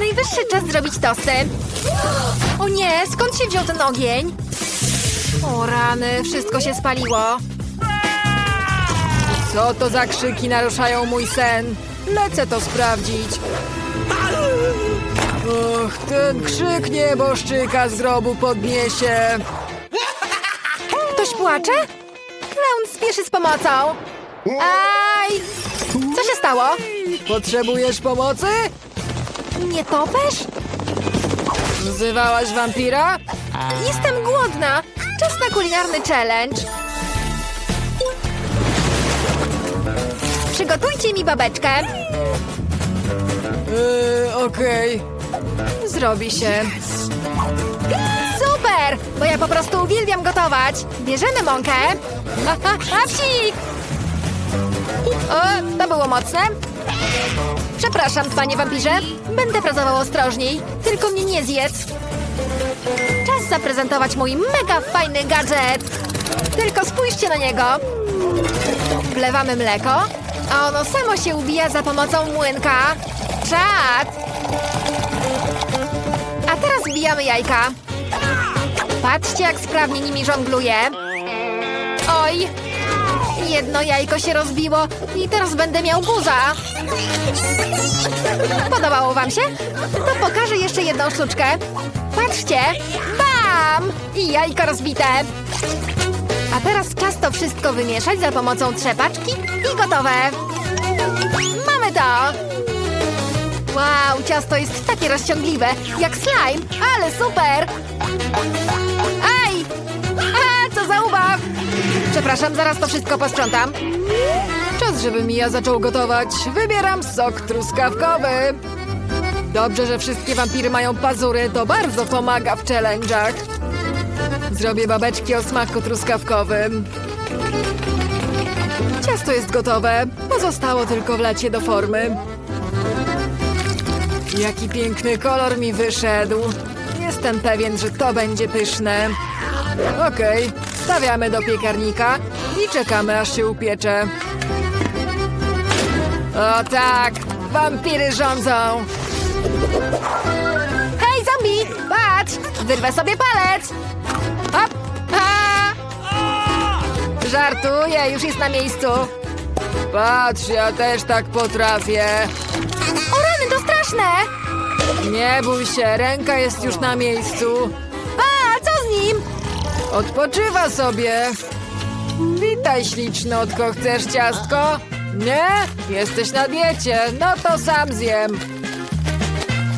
najwyższy czas zrobić tosty. O nie, skąd się wziął ten ogień? O rany, wszystko się spaliło. Co to za krzyki naruszają mój sen? Lecę to sprawdzić. Och, ten krzyk nieboszczyka z grobu podniesie. Ktoś płacze? Klaun spieszy z pomocą. Aj! Co się stało? Potrzebujesz pomocy? Nie topesz? Wzywałaś wampira? Jestem głodna. Czas na kulinarny challenge. Przygotujcie mi babeczkę. Yy, okej. Zrobi się. Super! Bo ja po prostu uwielbiam gotować. Bierzemy mąkę. Ha, ha, ha, psik! O, to było mocne. Przepraszam, panie wampirze. Będę pracował ostrożniej. Tylko mnie nie zjedz. Czas zaprezentować mój mega fajny gadżet. Tylko spójrzcie na niego. Wlewamy mleko, a ono samo się ubija za pomocą młynka. Czad! A teraz wbijamy jajka. Patrzcie, jak sprawnie nimi żongluję. Oj! Jedno jajko się rozbiło i teraz będę miał guza. Podobało wam się? To pokażę jeszcze jedną sztuczkę. Patrzcie! Bam! I jajko rozbite. A teraz czas to wszystko wymieszać za pomocą trzepaczki i gotowe. Mamy to! Wow, ciasto jest takie rozciągliwe, jak slime, ale super! Aj! A, co za ubaw! Przepraszam, zaraz to wszystko posprzątam. Czas, żeby Mija zaczął gotować. Wybieram sok truskawkowy. Dobrze, że wszystkie wampiry mają pazury, to bardzo pomaga w challenge'ach. Zrobię babeczki o smaku truskawkowym. Ciasto jest gotowe. Pozostało tylko wlać je do formy. Jaki piękny kolor mi wyszedł. Jestem pewien, że to będzie pyszne. Okej, stawiamy do piekarnika i czekamy, aż się upiecze. O tak, wampiry rządzą. Hej, zombie, patrz, wyrwę sobie palec. Hop, a! Żartuję, już jest na miejscu. Patrz, ja też tak potrafię. O rany, to straszne! Nie bój się, ręka jest już na miejscu. Odpoczywa sobie. Witaj, ślicznotko, chcesz ciastko? Nie? Jesteś na diecie, no to sam zjem.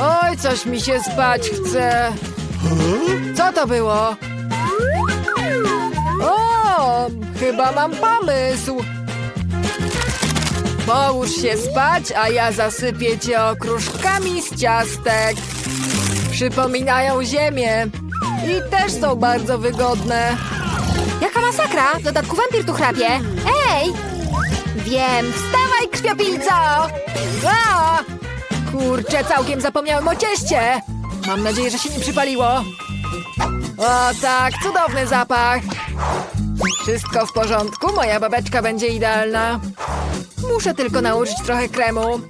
Oj, coś mi się spać chce. Co to było? O, chyba mam pomysł. Połóż się spać, a ja zasypię cię okruszkami z ciastek. Przypominają ziemię i też są bardzo wygodne. Jaka masakra! W dodatku wampir tu chrapie. Ej! Wiem, wstawaj, krwiopilco! A! Kurczę, całkiem zapomniałem o cieście. Mam nadzieję, że się nie przypaliło. O tak, cudowny zapach. Wszystko w porządku, moja babeczka będzie idealna. Muszę tylko nałożyć trochę kremu.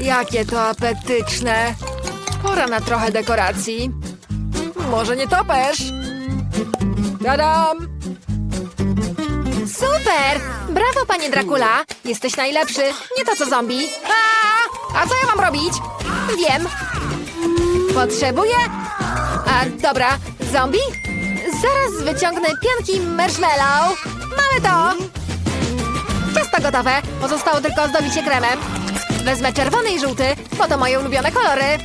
Jakie to apetyczne. Pora na trochę dekoracji. Może nie topesz? Tadam! Super! Brawo, panie Dracula! Jesteś najlepszy, nie to co zombie. A, a co ja mam robić? Wiem. Potrzebuję... A, dobra, zombie? Zaraz wyciągnę pianki marshmallow. Mamy to! Ciasto gotowe. Pozostało tylko ozdobić je kremem. Wezmę czerwony i żółty, bo to moje ulubione kolory.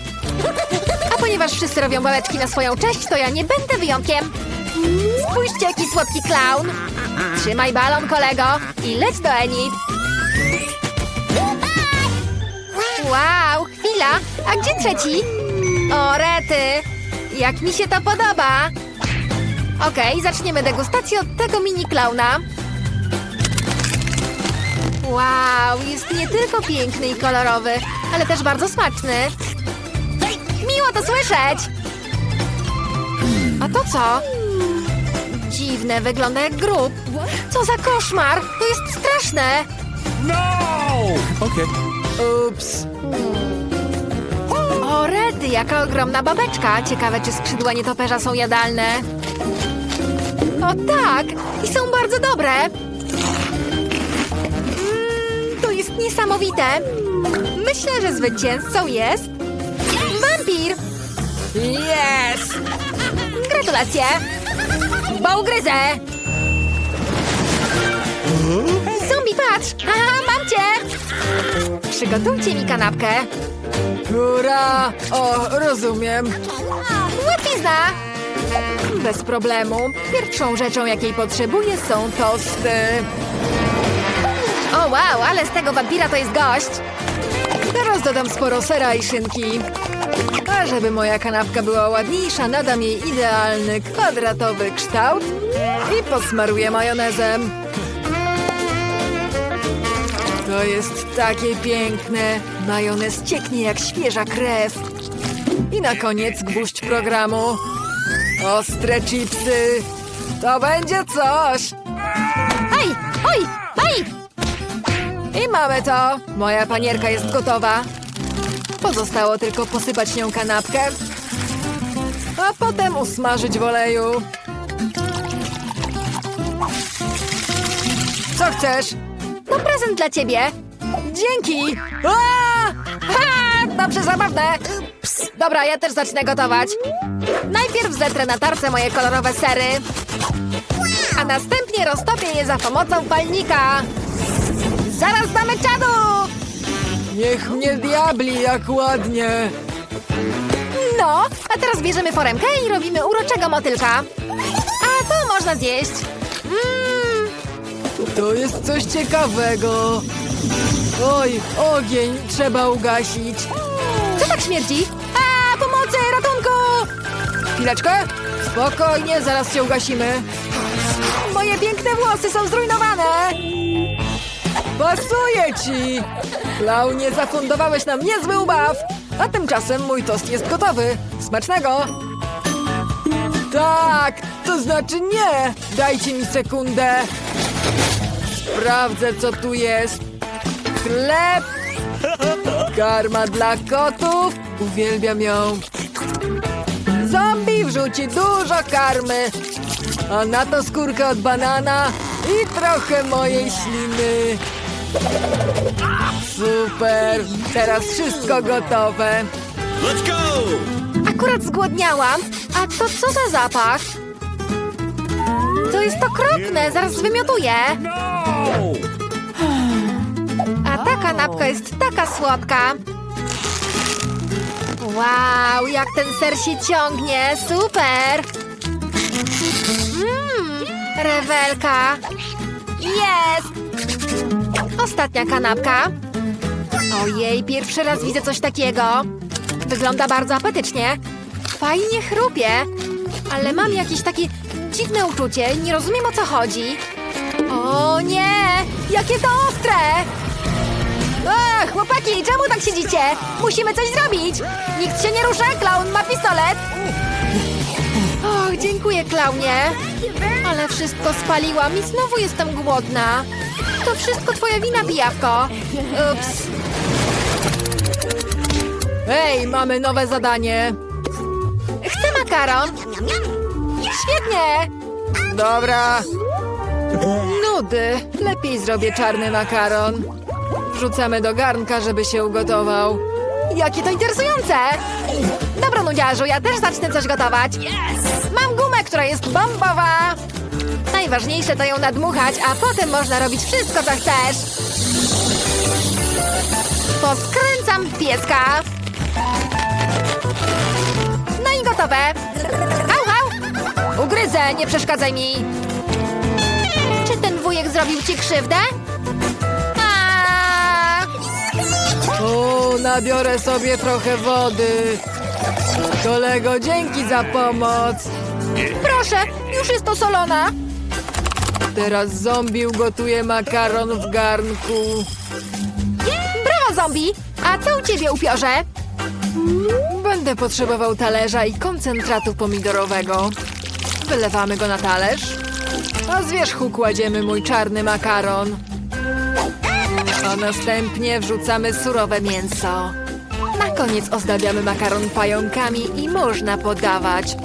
A ponieważ wszyscy robią babeczki na swoją cześć, to ja nie będę wyjątkiem. Spójrzcie, jaki słodki klaun. Trzymaj balon, kolego, i leć do Enid. Wow, chwila. A gdzie trzeci? O, rety. Jak mi się to podoba. Okej, zaczniemy degustację od tego mini klauna. Wow, jest nie tylko piękny i kolorowy, ale też bardzo smaczny. Miło to słyszeć! A to co? Dziwne, wygląda jak grób. Co za koszmar! To jest straszne! No! Okay. Ups. jaka ogromna babeczka. Ciekawe, czy skrzydła nietoperza są jadalne. O tak! I są bardzo dobre! Mm, to jest niesamowite! Myślę, że zwycięzcą jest... Wampir! Yes! Gratulacje! Bo ugryzę! Zombie, patrz! Aha, mam cię! Przygotujcie mi kanapkę. Hurra! O, rozumiem. Łatwizna! Bez problemu. Pierwszą rzeczą, jakiej potrzebuję, są tosty. O wow, ale z tego wampira to jest gość. Teraz dodam sporo sera i szynki. A żeby moja kanapka była ładniejsza, nadam jej idealny, kwadratowy kształt i posmaruję majonezem. To jest takie piękne. Majonez cieknie jak świeża krew. I na koniec gwóźdź programu. Ostre chipsy. To będzie coś. Aj, oj, aj! I mamy to. Moja panierka jest gotowa. Pozostało tylko posypać nią kanapkę, a potem usmażyć w oleju. Co chcesz? To prezent dla ciebie. Dzięki! A! Ha! Dobrze, zabawne. Dobra, ja też zacznę gotować. Najpierw zetrę na tarce moje kolorowe sery. A następnie roztopię je za pomocą palnika. Zaraz damy czadu! Niech mnie diabli, jak ładnie! No, a teraz bierzemy foremkę i robimy uroczego motylka. A to można zjeść. Mmm, To jest coś ciekawego. Oj, ogień trzeba ugasić. co tak śmierdzi? A, pomocy, ratunku! Chwileczkę. Spokojnie, zaraz się ugasimy. Moje piękne włosy są zrujnowane. Pasuje ci! Klaunie, zafundowałeś nam niezły ubaw! A tymczasem mój tost jest gotowy. Smacznego! Tak, to znaczy nie! Dajcie mi sekundę. Sprawdzę, co tu jest. Chleb! Karma dla kotów. Uwielbiam ją. Zombie wrzuci dużo karmy. A na to skórkę od banana i trochę mojej śliny. Super! Teraz wszystko gotowe. Let's go! Akurat zgłodniałam. A to co za zapach? To jest okropne, zaraz wymiotuję. A ta kanapka jest taka słodka. Wow, jak ten ser się ciągnie, super! Mmm, rewelka. Jest! Ostatnia kanapka. Ojej, pierwszy raz widzę coś takiego. Wygląda bardzo apetycznie. Fajnie chrupie, ale mam jakieś takie dziwne uczucie. Nie rozumiem o co chodzi. O nie! Jakie to ostre! A, chłopaki, czemu tak siedzicie? Musimy coś zrobić! Nikt się nie rusza, klaun ma pistolet! Dziękuję, klaunie. Ale wszystko spaliłam i znowu jestem głodna. To wszystko twoja wina, pijawko. Ups. Hej, mamy nowe zadanie. Chcę makaron. Świetnie! Dobra. Nudy. Lepiej zrobię czarny makaron. Wrzucamy do garnka, żeby się ugotował. Jakie to interesujące! Dobra, nudziarzu, ja też zacznę coś gotować. Gumę, która jest bombowa. Najważniejsze to ją nadmuchać, a potem można robić wszystko, co chcesz. Poskręcam pieska. No i gotowe. Au, au! Ugryzę, nie przeszkadzaj mi. Czy ten wujek zrobił ci krzywdę? O, nabiorę sobie trochę wody. Kolego, dzięki za pomoc. Proszę, już jest osolona. Teraz zombie ugotuje makaron w garnku. Brawo, zombie! A co u ciebie, upiorze? Będę potrzebował talerza i koncentratu pomidorowego. Wylewamy go na talerz. A z wierzchu kładziemy mój czarny makaron. A następnie wrzucamy surowe mięso. Na koniec ozdabiamy makaron pająkami i można podawać.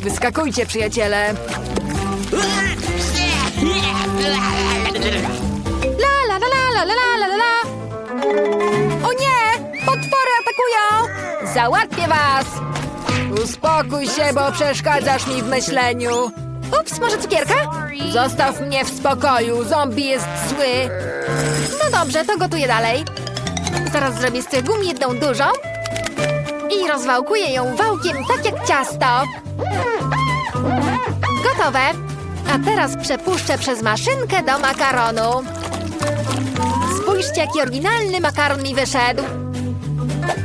Wyskakujcie, przyjaciele! La la la la la la la la la. O nie! Potwory atakują! Załatwię was! Uspokój się, bo przeszkadzasz mi w myśleniu. Ups, może cukierka? Zostaw mnie w spokoju, zombie jest zły. No dobrze, to gotuję dalej. Zaraz zrobię z tych gum jedną dużą i rozwałkuję ją wałkiem, tak jak ciasto. Gotowe. A teraz przepuszczę przez maszynkę do makaronu. Spójrzcie, jaki oryginalny makaron mi wyszedł.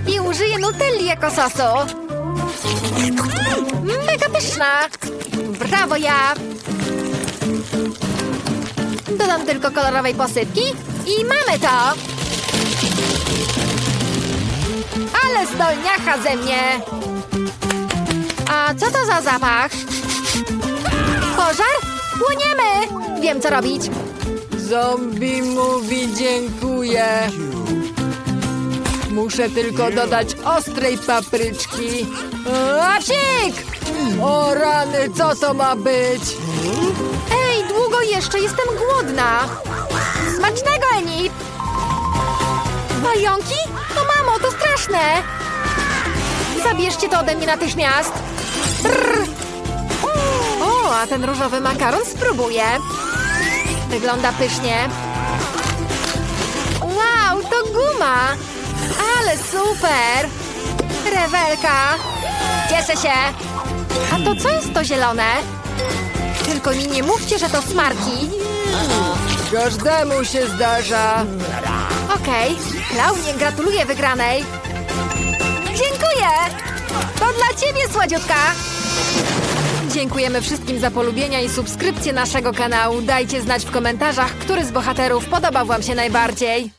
I użyję nutelli jako sosu. Mega pyszna. Brawo ja. Dodam tylko kolorowej posypki i mamy to! Ale zdolniacha ze mnie! A co to za zapach? Pożar? Płoniemy! Wiem, co robić. Zombie mówi dziękuję. Muszę tylko dodać ostrej papryczki. A psik! O rany, co to ma być? Ej, długo jeszcze jestem głodna! Smacznego, Eni! Pająki? Straszne! Zabierzcie to ode mnie natychmiast! Brr. O, a ten różowy makaron spróbuję. Wygląda pysznie. Wow, to guma! Ale super! Rewelka! Cieszę się! A to co jest to zielone? Tylko mi nie mówcie, że to smarki. Każdemu się zdarza. Okej, Klaunie, gratuluję wygranej. To dla ciebie, słodziutka! Dziękujemy wszystkim za polubienia i subskrypcję naszego kanału. Dajcie znać w komentarzach, który z bohaterów podobał Wam się najbardziej.